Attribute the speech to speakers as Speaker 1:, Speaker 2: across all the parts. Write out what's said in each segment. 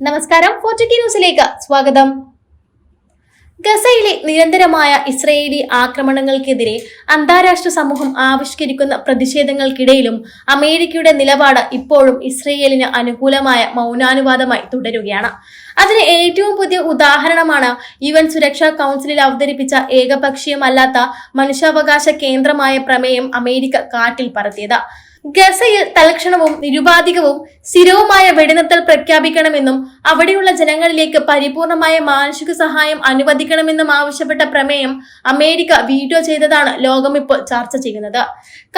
Speaker 1: നമസ്കാരം ഫോർട്ടുക്കി ന്യൂസിലേക്ക് സ്വാഗതം. ഗസയിലെ നിരന്തരമായ ഇസ്രയേലി ആക്രമണങ്ങൾക്കെതിരെ അന്താരാഷ്ട്ര സമൂഹം ആവിഷ്കരിക്കുന്ന പ്രതിഷേധങ്ങൾക്കിടയിലും അമേരിക്കയുടെ നിലപാട് ഇപ്പോഴും ഇസ്രയേലിന് അനുകൂലമായ മൗനാനുവാദമായി തുടരുകയാണ്. അതിന് ഏറ്റവും പുതിയ ഉദാഹരണമാണ് യു എൻ സുരക്ഷാ കൗൺസിലിൽ അവതരിപ്പിച്ച ഏകപക്ഷീയമല്ലാത്ത മനുഷ്യാവകാശ കേന്ദ്രമായ പ്രമേയം അമേരിക്ക കാറ്റിൽ പറത്തിയത്. ഗസയിൽ തലക്ഷണവും നിരുപാധികവും സ്ഥിരവുമായ വെടിനിർത്തൽ പ്രഖ്യാപിക്കണമെന്നും അവിടെയുള്ള ജനങ്ങളിലേക്ക് പരിപൂർണമായ മാനുഷിക സഹായം അനുവദിക്കണമെന്നും ആവശ്യപ്പെട്ട പ്രമേയം അമേരിക്ക വീറ്റോ ചെയ്തതാണ് ലോകം ഇപ്പോൾ ചർച്ച ചെയ്യുന്നത്.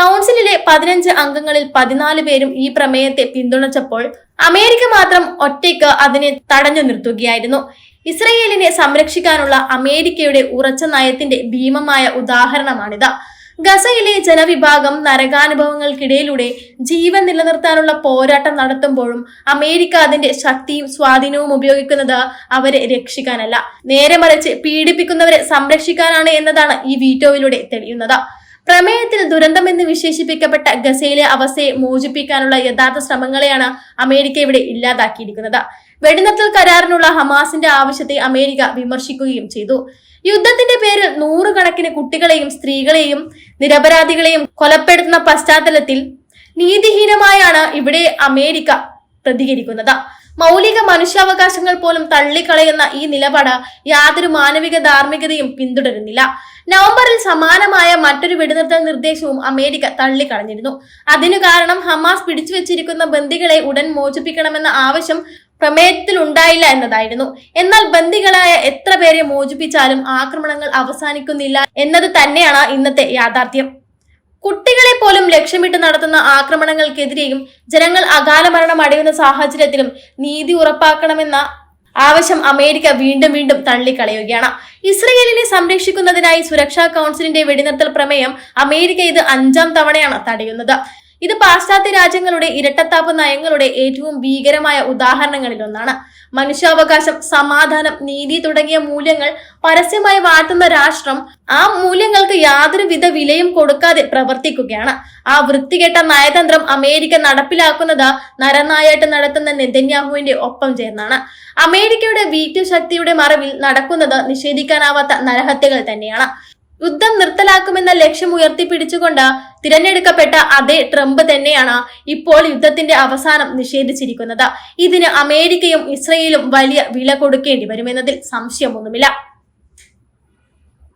Speaker 1: കൗൺസിലിലെ പതിനഞ്ച് അംഗങ്ങളിൽ പതിനാല് പേരും ഈ പ്രമേയത്തെ പിന്തുണച്ചപ്പോൾ അമേരിക്ക മാത്രം ഒറ്റയ്ക്ക് അതിനെ തടഞ്ഞു നിർത്തുകയായിരുന്നു. ഇസ്രയേലിനെ സംരക്ഷിക്കാനുള്ള അമേരിക്കയുടെ ഉറച്ച നയത്തിന്റെ ഭീമമായ ഉദാഹരണമാണിത്. ഗസയിലെ ജനവിഭാഗം നരകാനുഭവങ്ങൾക്കിടയിലൂടെ ജീവൻ നിലനിർത്താനുള്ള പോരാട്ടം നടത്തുമ്പോഴും അമേരിക്ക അതിന്റെ ശക്തിയും സ്വാധീനവും ഉപയോഗിക്കുന്നത് അവരെ രക്ഷിക്കാനല്ല. നേരെ മറിച്ച് പീഡിപ്പിക്കുന്നവരെ സംരക്ഷിക്കാനാണ് എന്നതാണ് ഈ വീറ്റോയിലൂടെ തെളിയുന്നത്. പ്രമേയത്തിൽ ദുരന്തമെന്ന് വിശേഷിപ്പിക്കപ്പെട്ട ഗസയിലെ അവസ്ഥയെ മോചിപ്പിക്കാനുള്ള യഥാർത്ഥ ശ്രമങ്ങളെയാണ് അമേരിക്ക ഇവിടെ ഇല്ലാതാക്കിയിരിക്കുന്നത്. വെടിനിർത്തൽ കരാറിനുള്ള ഹമാസിന്റെ ആവശ്യത്തെ അമേരിക്ക വിമർശിക്കുകയും ചെയ്തു. യുദ്ധത്തിന്റെ പേരിൽ നൂറുകണക്കിന് കുട്ടികളെയും സ്ത്രീകളെയും നിരപരാധികളെയും കൊലപ്പെടുത്തുന്ന പശ്ചാത്തലത്തിൽ നീതിഹീനമായാണ് ഇവിടെ അമേരിക്ക പ്രതികരിക്കുന്നത്. മൗലിക മനുഷ്യാവകാശങ്ങൾ പോലും തള്ളിക്കളയുന്ന ഈ നിലപാട് യാതൊരു മാനവിക ധാർമ്മികതയും പിന്തുടരുന്നില്ല. നവംബറിൽ സമാനമായ മറ്റൊരു വെടിനിർത്തൽ നിർദ്ദേശവും അമേരിക്ക തള്ളിക്കളഞ്ഞിരുന്നു. അതിനു കാരണം ഹമാസ് പിടിച്ചു വെച്ചിരിക്കുന്ന ബന്ദികളെ ഉടൻ മോചിപ്പിക്കണമെന്ന ആവശ്യം പ്രമേയത്തിൽ ഉണ്ടായില്ല എന്നതായിരുന്നു. എന്നാൽ ബന്ദികളായ എത്ര പേരെ മോചിപ്പിച്ചാലും ആക്രമണങ്ങൾ അവസാനിക്കുന്നില്ല എന്നത് തന്നെയാണ് ഇന്നത്തെ യാഥാർത്ഥ്യം. കുട്ടികളെ പോലും ലക്ഷ്യമിട്ട് നടത്തുന്ന ആക്രമണങ്ങൾക്കെതിരെയും ജനങ്ങൾ അകാല മരണം അടയുന്ന സാഹചര്യത്തിലും നീതി ഉറപ്പാക്കണമെന്ന ആവശ്യം അമേരിക്ക വീണ്ടും വീണ്ടും തള്ളിക്കളയുകയാണ്. ഇസ്രയേലിനെ സംരക്ഷിക്കുന്നതിനായി സുരക്ഷാ കൗൺസിലിന്റെ വെടിനിർത്തൽ പ്രമേയം അമേരിക്ക ഇത് അഞ്ചാം തവണയാണ് തടയുന്നത്. ഇത് പാശ്ചാത്യ രാജ്യങ്ങളുടെ ഇരട്ടത്താപ്പ് നയങ്ങളുടെ ഏറ്റവും ഭീകരമായ ഉദാഹരണങ്ങളിലൊന്നാണ്. മനുഷ്യാവകാശം സമാധാനം നീതി തുടങ്ങിയ മൂല്യങ്ങൾ പരസ്യമായി വാഴ്ത്തുന്ന രാഷ്ട്രം ആ മൂല്യങ്ങൾക്ക് യാതൊരു വിധ വിലയും കൊടുക്കാതെ പ്രവർത്തിക്കുകയാണ്. ആ വൃത്തികെട്ട നയതന്ത്രം അമേരിക്ക നടപ്പിലാക്കുന്നത് നരനായിട്ട് നടത്തുന്ന നെതന്യാഹുവിന്റെ ഒപ്പം ചേർന്നാണ്. അമേരിക്കയുടെ വീറ്റു ശക്തിയുടെ മറവിൽ നടക്കുന്നത് നിഷേധിക്കാനാവാത്ത നരഹത്യകൾ തന്നെയാണ്. യുദ്ധം നിർത്തലാക്കുമെന്ന ലക്ഷ്യം ഉയർത്തിപ്പിടിച്ചുകൊണ്ട് തിരഞ്ഞെടുക്കപ്പെട്ട അതേ ട്രംപ് തന്നെയാണ് ഇപ്പോൾ യുദ്ധത്തിന്റെ അവസാനം നിഷേധിച്ചിരിക്കുന്നത്. ഇതിന് അമേരിക്കയും ഇസ്രയേലും വലിയ വില കൊടുക്കേണ്ടി വരുമെന്നതിൽ സംശയമൊന്നുമില്ല.